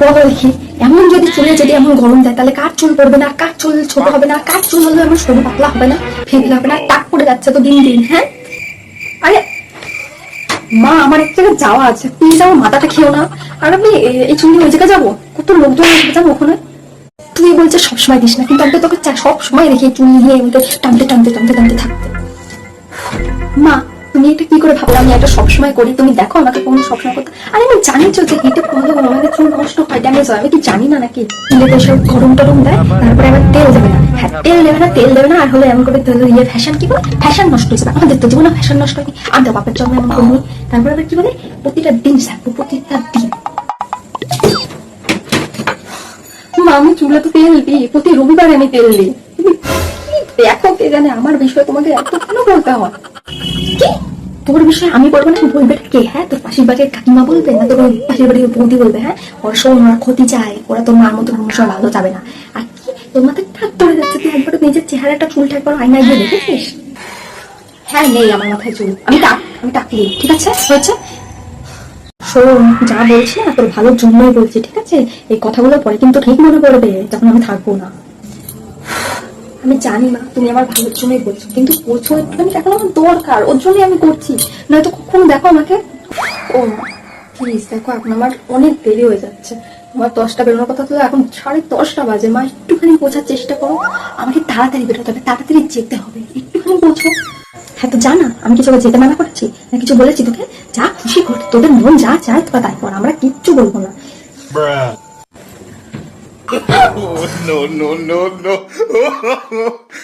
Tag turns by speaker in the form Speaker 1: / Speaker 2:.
Speaker 1: বলো দেখি এমন যদি চুলে যদি এমন গরম দেয় তাহলে কার চুল পড়বে না? কার চুল ছোট হবে না? কার চুল হলে আমার সরু পাতলা হবে না? ফেলে হবে না? টাক পড়ে যাচ্ছে তো দিন দিন হ্যাঁ? আরে মা আমার এক জায়গায় যাওয়া আছে। প্লিজ আমার মাথাটা খেও না। আর আমি এই চুল ওই জায়গায় যাব? কত লোকজন যাব ওখানে? তুই বলছে সবসময় দিস না। কিন্তু আমি তোকে সব সময় দেখি চুল নিয়ে আমাকে টানতে টানতে টানতে টানতে থাকতে। মা তুমি এটা কি করে ভাবলে? আমি এটা সবসময় করি। তুমি দেখো আমাকে কোন সবসময় করতে। আরে আমি জানি তো যে হিটে করলে আমাদের চুল হয় আমি কি জানি না নাকি? চুলে তো গরম টরম দেয়, তারপরে আবার তেল দেবে না। হ্যাঁ তেল দেবে না, তেল দেবে না, আর এমন করে তেল ইয়ে ফ্যাশন কি ফ্যাশন নষ্ট হয়েছে আমাদের তো জীবনে ফ্যাশন নষ্ট হয়নি বাপের এমন করিনি তারপরে আবার কি বলে? প্রতিটা দিন থাকব প্রতিটা দিন। আমি চুলে তো তেল দিই, প্রতি রবিবারে আমি তেল দিই। দেখো কে জানে আমার বিষয়ে তোমাকে এত কেন বলতে হয়? তোর বিষয়ে আমি বলব না, বলবে কে? হ্যাঁ তোর পাশের বাড়ির কাকিমা বলবে না? তোর পাশের বাড়ির বৌদি বলবে হ্যাঁ? ওরা শোন ওরা ক্ষতি চায়, ওরা তোর মার মতো সময় ভালো যাবে না। আর কি? তোর মাথায় ঠাক ধরে যাচ্ছে তুই একবার নিজের চেহারাটা চুলটা একবার আয়নায় গিয়ে দেখেছিস? হ্যাঁ নেই আমার মাথায় চুল। আমি টাক আমি টাকলি ঠিক আছে? হয়েছে? শোন, যা বলছি না, তোর ভালোর জন্যই বলছি, ঠিক আছে? এই কথাগুলো পরে কিন্তু ঠিক মনে পড়বে যখন আমি থাকব না। আমি জানি না তুমি আমার ভালোর জন্যই বলছো, কিন্তু বলছো একটুখানি এখন আমার দরকার, ওর জন্যই আমি করছি। নয়তো কখন দেখো আমাকে। ও প্লিজ দেখো, এখন আমার অনেক দেরি হয়ে যাচ্ছে। আমার দশটা বেরোনোর কথা তো এখন সাড়ে দশটা বাজে। মা, একটুখানি বোঝার চেষ্টা করো। আমাকে তাড়াতাড়ি বেরোতে হবে, তাড়াতাড়ি যেতে হবে। একটুখানি বোঝো। হ্যাঁ তো জানা আমি কিছু যেতে মানা করেছি? না, কিছু বলেছি তোকে? যা খুশি কর, তোদের মন যা চায় তোরা তাই কর, আমরা কিচ্ছু বলব না।
Speaker 2: Oh, no, no, no, no.